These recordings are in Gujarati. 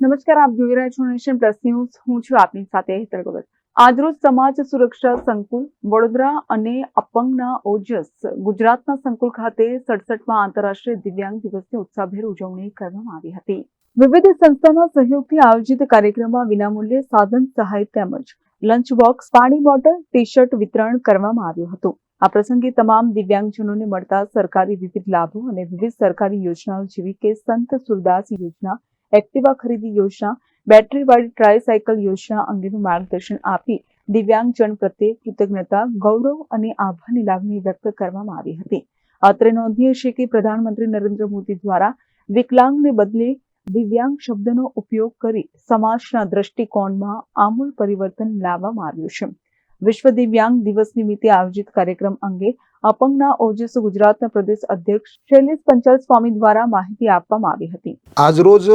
નમસ્કાર, આપ જોઈ રહ્યા છો નેશન પ્લસ ન્યૂઝ. હું છું આપની સાથે હેતલ આજરોજ સમાજ સુરક્ષા સંકુલ, વડોદરા અને અપંગના ઓજસ, ગુજરાતના સંકુલ ખાતે સડસઠમાં આંતરરાષ્ટ્રીય દિવ્યાંગ દિવસની ઉત્સાહભેર ઉજવણી કરવામાં આવી હતી. વિવિધ સંસ્થાના સહયોગથી આયોજિત કાર્યક્રમમાં વિનામૂલ્યે સાધન સહાય તેમજ લંચ બોક્સ પાણી બોટલ ટી શર્ટ વિતરણ કરવામાં આવ્યું હતું. આ પ્રસંગે તમામ દિવ્યાંગજનોને મળતા સરકારી વિવિધ લાભો અને વિવિધ સરકારી યોજનાઓ જેવી કે સંત સુરદાસ યોજના એક્ટિવા ખરીદી યોજના બેટરીવાળી ટ્રાયસાયકલ યોજના અંગેનું માર્ગદર્શન આપી દિવ્યાંગજન પ્રત્યે કૃતજ્ઞતા, ગૌરવ અને આભારની લાગણી વ્યક્ત કરવામાં આવી હતી. અત્રે નોંધીએ છે કે પ્રધાનમંત્રી નરેન્દ્ર મોદી દ્વારા વિકલાંગને બદલે દિવ્યાંગ શબ્દનો ઉપયોગ કરી સમાજના દ્રષ્ટિકોણમાં આમૂલ પરિવર્તન લાવવામાં આવ્યું છે. વિશ્વ દિવ્યાંગ દિવસ નિમિત્તે આયોજિત કાર્યક્રમ અંગે અપંગના ઓજસ ગુજરાતના પ્રદેશ અધ્યક્ષ શૈલેષ પંચાલ સ્વામી દ્વારા માહિતી આપવામાં આવી હતી. આજરોજ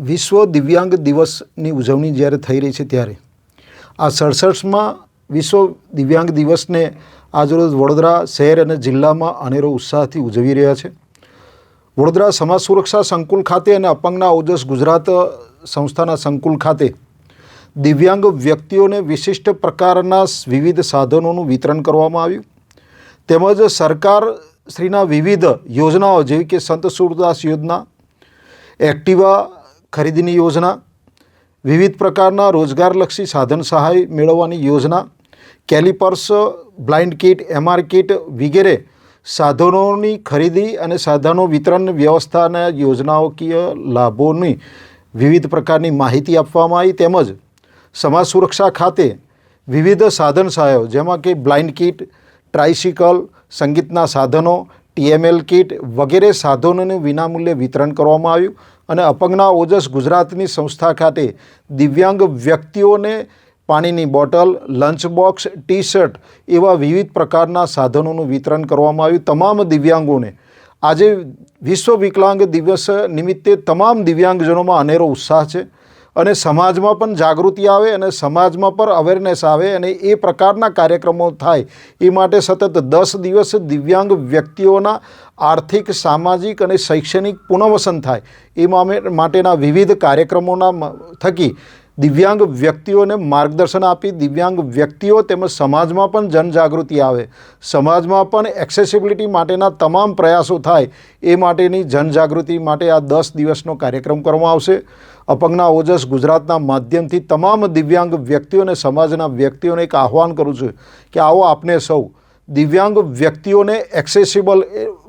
વિશ્વ દિવ્યાંગ દિવસની ઉજવણી જ્યારે થઈ રહી છે ત્યારે, આ સડસઠમાં વિશ્વ દિવ્યાંગ દિવસને આજરોજ વડોદરા શહેર અને જિલ્લામાં અનેરો ઉત્સાહથી ઉજવી રહ્યા છે. વડોદરા સમાજ સુરક્ષા સંકુલ ખાતે અને અપંગના ઓજસ ગુજરાત સંસ્થાના સંકુલ ખાતે દિવ્યાંગ વ્યક્તિઓને વિશિષ્ટ પ્રકારના વિવિધ સાધનોનું વિતરણ કરવામાં આવ્યું. તેમજ સરકાર શ્રીના વિવિધ યોજનાઓ જેવી કે સંત સુરદાસ યોજના, એક્ટિવા ખરીદીની યોજના, વિવિધ પ્રકારના રોજગારલક્ષી સાધન સહાય મેળવવાની યોજના, calipers, blind kit, MR kit વગેરે સાધનોની ખરીદી અને સાધનો વિતરણ વ્યવસ્થાના યોજનાઓકીય લાભોની વિવિધ પ્રકારની માહિતી આપવામાં આવી તેમજ સમાજ સુરક્ષા ખાતે વિવિધ સાધન સહાયો, જેમાં કે બ્લાઇન્ડ કિટ, ટ્રાઇસિકલ, સંગીતના સાધનો ટીએમએલ કિટ વગેરે સાધનોનું વિનામૂલ્યે વિતરણ કરવામાં આવ્યું અને અપંગના ઓજસ ગુજરાતની સંસ્થા ખાતે દિવ્યાંગ વ્યક્તિઓને પાણીની bottle, lunch box T shirt એવા વિવિધ પ્રકારના સાધનોનું વિતરણ કરવામાં આવ્યું. તમામ દિવ્યાંગોને આજે વિશ્વ વિકલાંગ દિવસ નિમિત્તે તમામ દિવ્યાંગજનોમાં અનેરો ઉત્સાહ છે. અને સમાજમાં પણ જાગૃતિ આવે અને સમાજમાં પણ અવેરનેસ આવે અને એ પ્રકારના કાર્યક્રમો થાય, એ માટે સતત દસ દિવસ દિવ્યાંગ વ્યક્તિઓના આર્થિક, સામાજિક અને શૈક્ષણિક પુનર્વસન થાય, એ માટેના વિવિધ કાર્યક્રમોના થકી દિવ્યાંગ વ્યક્તિઓને માર્ગદર્શન આપી દિવ્યાંગ વ્યક્તિઓ તેમજ સમાજમાં પણ જનજાગૃતિ આવે. સમાજમાં પણ એક્સેસિબિલિટી માટેના તમામ પ્રયાસો થાય એ માટેની જનજાગૃતિ માટે આ દસ દિવસનો કાર્યક્રમ કરવામાં આવશે. અપંગના ઓજસ ગુજરાતના માધ્યમથી તમામ દિવ્યાંગ વ્યક્તિઓ અને સમાજના વ્યક્તિઓને એક આહ્વાન કરું છું કે આવો આપને સૌ દિવ્યાંગ વ્યક્તિઓને એક્સેસિબલ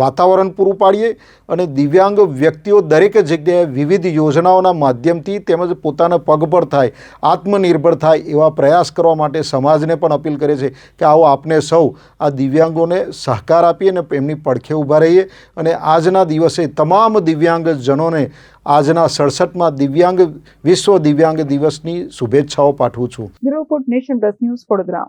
વાતાવરણ પૂરું પાડીએ અને દિવ્યાંગ વ્યક્તિઓ દરેક જગ્યાએ વિવિધ યોજનાઓના માધ્યમથી તેમજ પોતાના પગભર થાય, આત્મનિર્ભર થાય એવા પ્રયાસ કરવા માટે સમાજને પણ અપીલ કરે છે કે આવો આપને સૌ આ દિવ્યાંગોને સહકાર આપીએ અને એમની પડખે ઊભા રહીએ. અને આજના દિવસે તમામ દિવ્યાંગજનોને આજના સડસઠમાં દિવ્યાંગ વિશ્વ દિવ્યાંગ દિવસની શુભેચ્છાઓ પાઠવું છું. Nation news Vadodara.